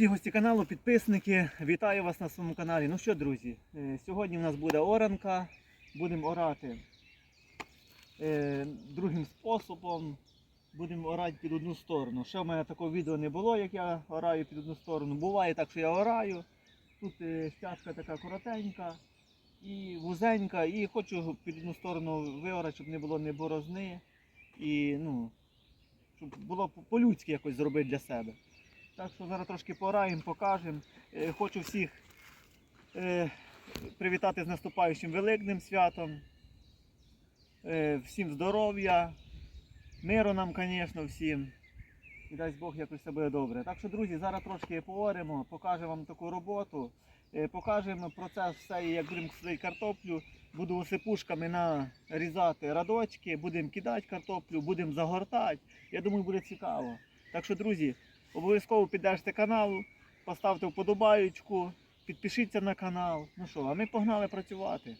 Друзі, гості каналу, підписники, вітаю вас на своєму каналі. Ну що, друзі, е, сьогодні у нас буде оранка. Будемо орати е, другим способом. Будемо орати під одну сторону. Ще в мене такого відео не було, як я ораю під одну сторону. Буває так, що я ораю. Тут е, стяжка така коротенька і вузенька, і хочу під одну сторону виорати, щоб не було ні борозни. І ну, щоб було по- по-людськи якось зробити для себе. Так що зараз трошки пораємо, покажемо. Е, Хочу всіх е, привітати з наступаючим великним святом. Е, Всім здоров'я, миру нам, звісно, всім. І дасть Бог якось все буде добре. Так що, друзі, зараз трошки поговоримо, покажемо вам таку роботу, покажемо процес все, як будемо садити картоплю. Буду осипушками нарізати радочки, будемо кидати картоплю, будемо загортати. Я думаю, буде цікаво. Так що, друзі, Обов'язково піддержте каналу, поставте вподобаючку, підпишіться на канал. Ну що, а ми погнали працювати.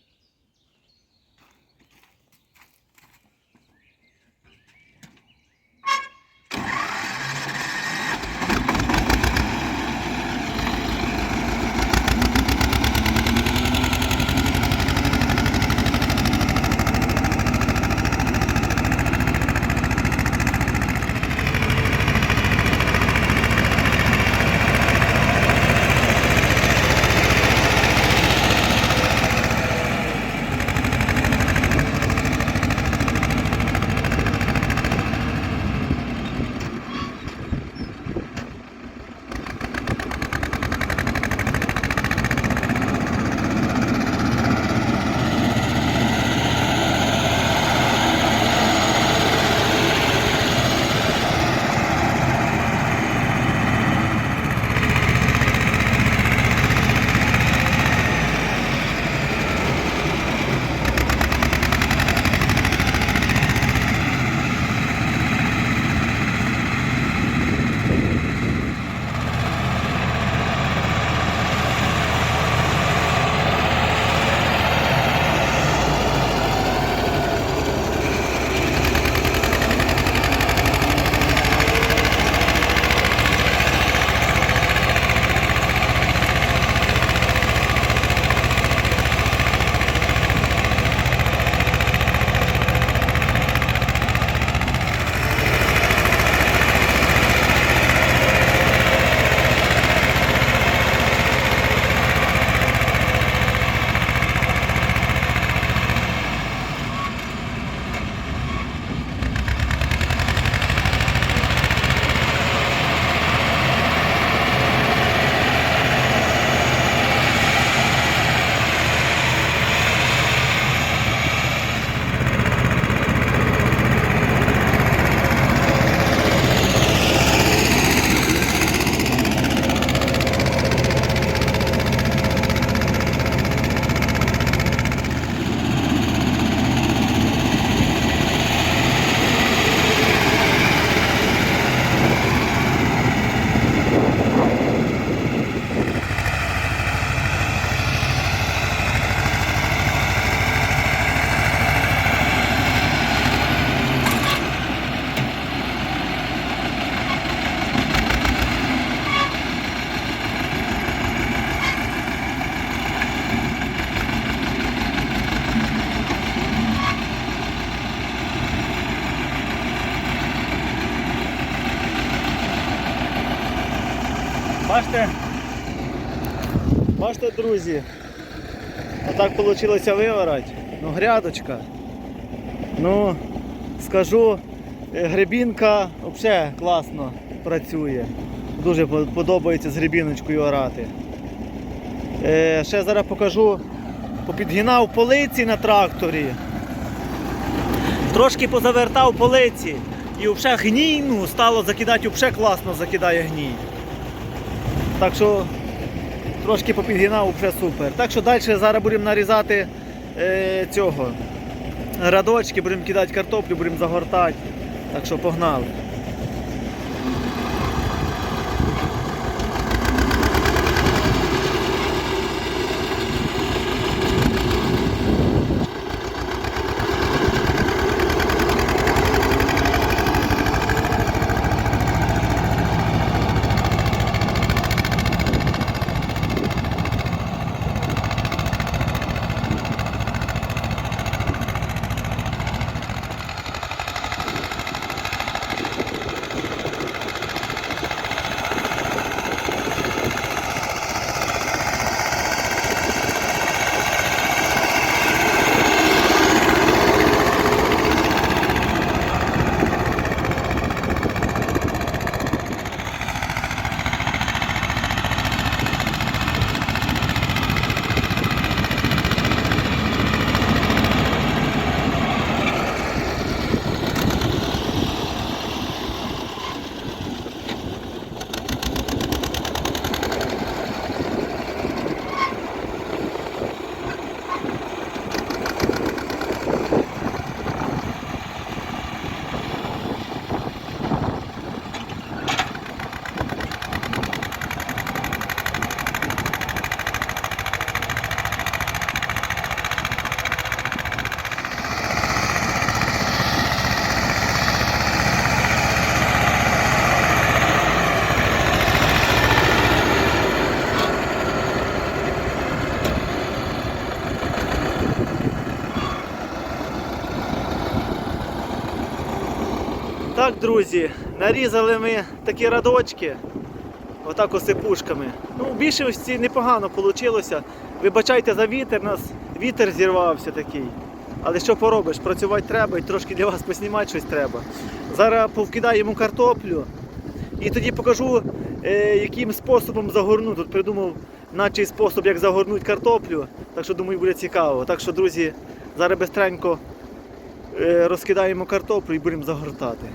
Бачите? Бачите, друзі? Отак вийшло виворати. Ну, грядочка. Ну, скажу, е, гребінка взагалі класно працює. Дуже подобається з гребіночкою орати. Е, ще зараз покажу, попідгинав полиці на тракторі. Трошки позавертав полиці. І взагалі гній ну, стало закидати, взагалі класно закидає гній. Так що трошки попідгинав, вже супер. Так що далі зараз будемо нарізати е, цього радочки, будемо кидати картоплю, будемо загортати. Так що погнали. Друзі, нарізали ми такі радочки, отак осипушками. Ну, в більшості непогано вийшло. Вибачайте за вітер, нас вітер зірвався такий. Але що поробиш, працювати треба і трошки для вас поснімати щось треба. Зараз повкидаємо картоплю і тоді покажу, е, яким способом загорну. Тут придумав наче спосіб, як загорнути картоплю. Так що думаю, буде цікаво. Так що, друзі, зараз бистренько е, розкидаємо картоплю і будемо загортати.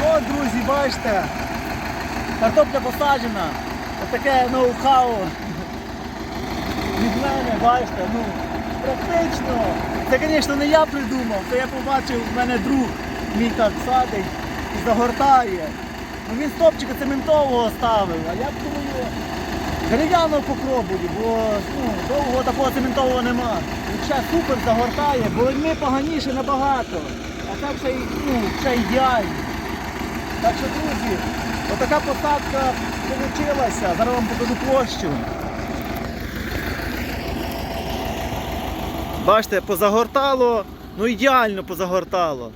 Ну, от, друзі, бачите, картопля посаджена. Отаке ноу-хау від мене, бачите, ну, практично. Це, звісно, не я придумав, це я побачив, в мене друг мій так садить і загортає. Ну, він стопчика цементового ставив, а я б думаю, дерев'яного попробую, бо ну, довго такого цементового нема. Він ще супер загортає, бо ми поганіше набагато. А так ще, й, ну, ще ідеально. Так що, друзі, отака посадка вийшла. Зараз вам покажу площу. Бачите, позагортало, ну ідеально позагортало.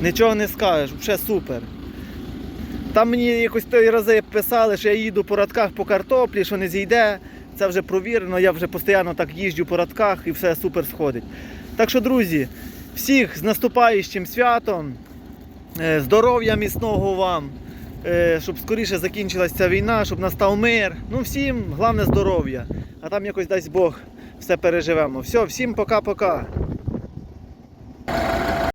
Нічого не скажеш, взагалі супер. Там мені якось той рази писали, що я їду по радках по картоплі, що не зійде. Це вже провірено, я вже постійно так їжджу по радках і все супер сходить. Так що, друзі, всіх з наступаючим святом, здоров'я міцного вам, е, щоб скоріше закінчилася ця війна, щоб настав мир. Ну всім, головне здоров'я. А там якось дасть Бог все переживемо. Все, всім пока-пока.